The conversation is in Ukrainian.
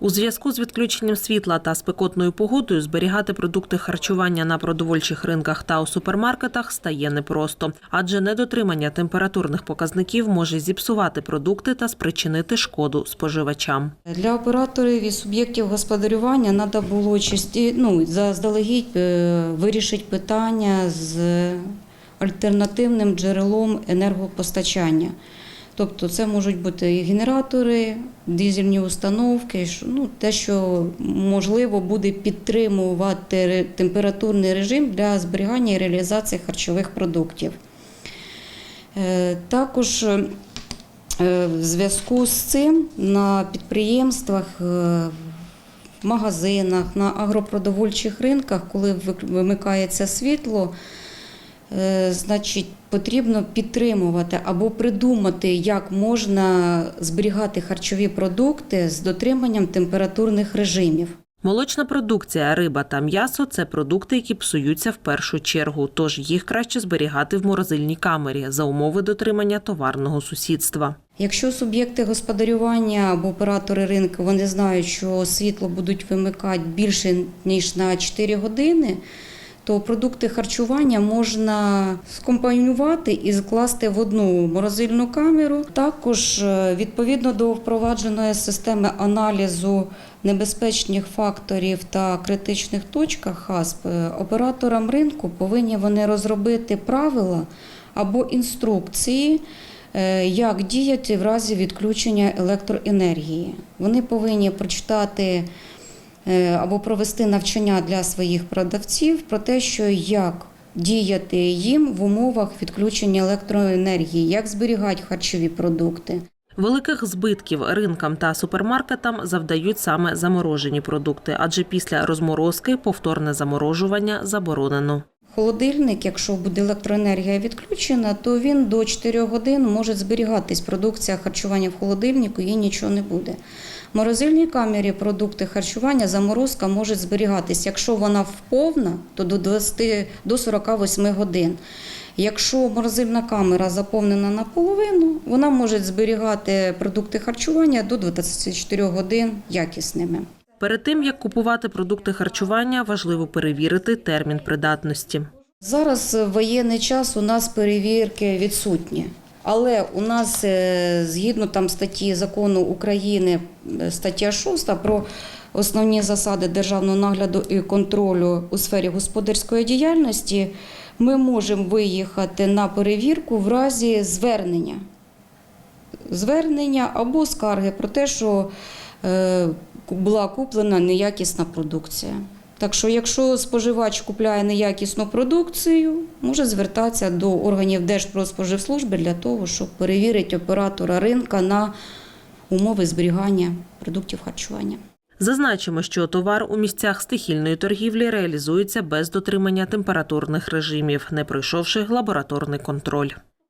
У зв'язку з відключенням світла та спекотною погодою зберігати продукти харчування на продовольчих ринках та у супермаркетах стає непросто, адже недотримання температурних показників може зіпсувати продукти та спричинити шкоду споживачам. Для операторів і суб'єктів господарювання треба було часті, ну, заздалегідь е, вирішити питання з альтернативним джерелом енергопостачання. Тобто це можуть бути і генератори, дизельні установки, ну, те, що можливо буде підтримувати температурний режим для зберігання і реалізації харчових продуктів. Е, Також е, в зв'язку з цим на підприємствах, е, в магазинах, на агропродовольчих ринках, коли вимикається світло, значить потрібно підтримувати або придумати, як можна зберігати харчові продукти з дотриманням температурних режимів. Молочна продукція, риба та м'ясо це продукти, які псуються в першу чергу, тож їх краще зберігати в морозильній камері за умови дотримання товарного сусідства. Якщо суб'єкти господарювання або оператори ринку вони знають, що світло будуть вимикати більше ніж на 4 години, то продукти харчування можна скомпонувати і скласти в одну морозильну камеру. Також е, відповідно до впровадженої системи аналізу небезпечних факторів та критичних точках ХАСП, е, операторам ринку повинні вони розробити правила або інструкції. е, Як діяти в разі відключення електроенергії? Вони повинні прочитати або провести навчання для своїх продавців про те, що як діяти їм в умовах відключення електроенергії, як зберігати харчові продукти. Великих збитків ринкам та супермаркетам завдають саме заморожені продукти, адже після розморозки повторне заморожування заборонено. Холодильник, якщо буде електроенергія відключена, то він до 4 годин може зберігатись. Продукція харчування в холодильнику і нічого не буде. В морозильній камері продукти харчування, заморозка може зберігатись. Якщо вона повна, то до 20, до 48 годин. Якщо морозильна камера заповнена наполовину, вона може зберігати продукти харчування до 24 годин якісними. Перед тим як купувати продукти харчування, важливо перевірити термін придатності. Зараз воєнний час у нас перевірки відсутні. Але у нас е, згідно там статті закону України, е, стаття 6 про основні засади державного нагляду і контролю у сфері господарської діяльності, ми можемо виїхати на перевірку в разі звернення. Звернення або скарги про те, що е, була куплена неякісна продукція. Так що, якщо споживач купляє неякісну продукцію, може звертатися до органів Держпродспоживслужби для того, щоб перевірити оператора ринка на умови зберігання продуктів харчування. Зазначимо, що товар у місцях стихільної торгівлі реалізується без дотримання температурних режимів, не пройшовши лабораторний контроль.